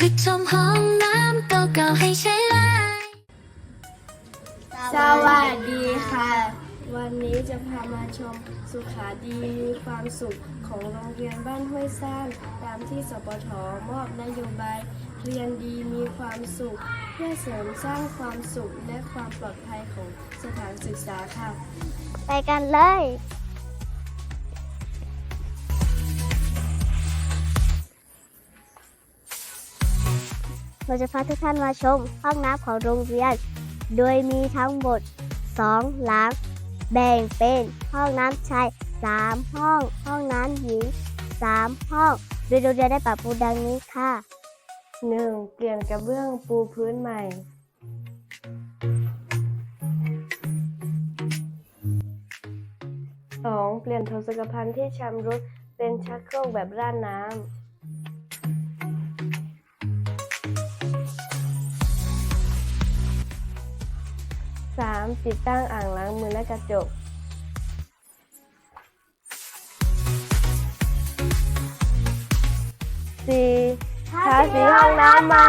ปิดชมห้องน้ำเก่าๆให้ใช้เลยสวัสดีค่ะ วันนี้จะพามาชมสุขาดีมีความสุขของโรงเรียนบ้านห้วยซ่านตามที่สปทมอบนโยบาย เรียนดีมีความสุข เพื่อเสริมสร้างความสุขและความปลอดภัยของสถานศึกษาค่ะ ไปกันเลย เราจะพาทุกท่านมาชมห้องน้ำของโรงเรียน โดยมีทั้งหมด 2 หลัง แบ่งเป็นห้องน้ำชาย 3 ห้อง ห้องน้ำหญิง 3 ห้อง โดยโรงเรียนได้ปรับปรุงดังนี้ค่ะ 1. เปลี่ยนกระเบื้องปูพื้นใหม่ 2. เปลี่ยนโถสุขภัณฑ์ที่ชำรุดเป็นชักโครกแบบราดน้ำ 3. ติดตั้งอ่างล้างมือและกระจก 4. ทาสีห้องน้ำใหม่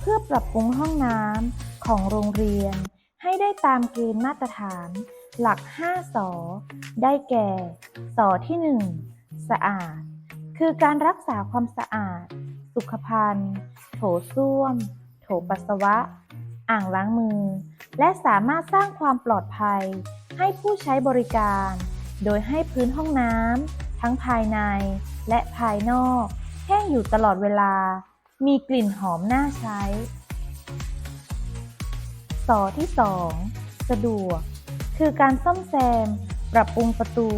เพื่อปรับปรุงห้องน้ำของโรงเรียน ให้ได้ตามเกณฑ์มาตรฐาน หลัก 5 สอ ได้แก่ สอที่ 1 สะอาด คือการรักษาความสะอาด สุขภัณฑ์ โถส้วม ปัสสาวะ อ่างล้างมือ และสามารถสร้างความปลอดภัย ให้ผู้ใช้บริการ โดยให้พื้นห้องน้ำทั้งภายในและภายนอก แห้งอยู่ตลอดเวลา มีกลิ่นหอมน่าใช้สอที่ 2 สะดวก คือการซ่อมแซม ปรับปรุงประตู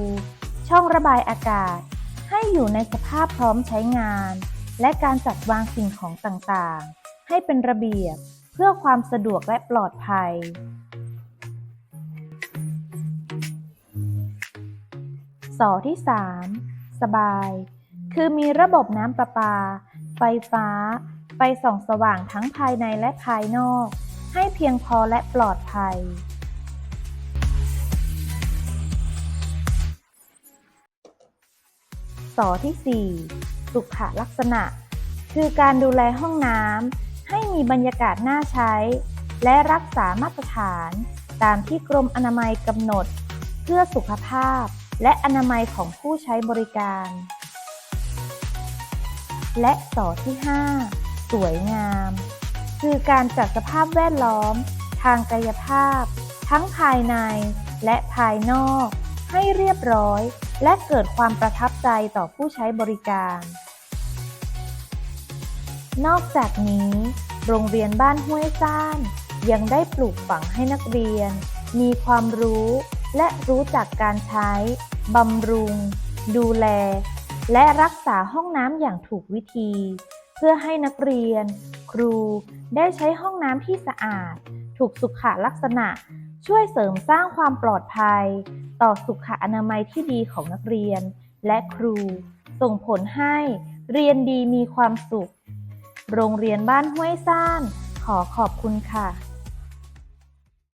ช่องระบายอากาศ ให้อยู่ในสภาพพร้อมใช้งาน และการจัดวางสิ่งของต่างๆ ให้เป็นระเบียบเพื่อความสะดวกและปลอดภัย สอที่ 3 สบาย คือมีระบบน้ำประปา ไฟฟ้าไฟส่องสว่างทั้งภายในและภายนอก ให้เพียงพอและปลอดภัย สอที่ 4 สุขลักษณะ คือการดูแลห้องน้ำ ให้มีบรรยากาศน่าใช้ และรักษามาตรฐาน ตามที่กรมอนามัยกำหนด เพื่อสุขภาพ และอนามัยของผู้ใช้บริการ และสอที่ 5 สวยงาม คือการจัดสภาพแวดล้อม ทางกายภาพ ทั้งภายในและภายนอก ให้เรียบร้อย และเกิดความประทับใจต่อผู้ใช้บริการ นอกจากนี้ โรงเรียนบ้านห้วยซ่าน ยังได้ปลูกฝังให้นักเรียน มีความรู้และรู้จักการใช้ บำรุง ดูแล และรักษาห้องน้ำอย่างถูกวิธี เพื่อให้นักเรียน ครูได้ใช้ห้องน้ำที่สะอาด ถูกสุขลักษณะ ช่วยเสริมสร้างความปลอดภัย ต่อสุขอนามัยที่ดีของนักเรียน และครู ส่งผลให้เรียนดีมีความสุข โรงเรียนบ้านห้วยซ่าน ขอขอบคุณค่ะ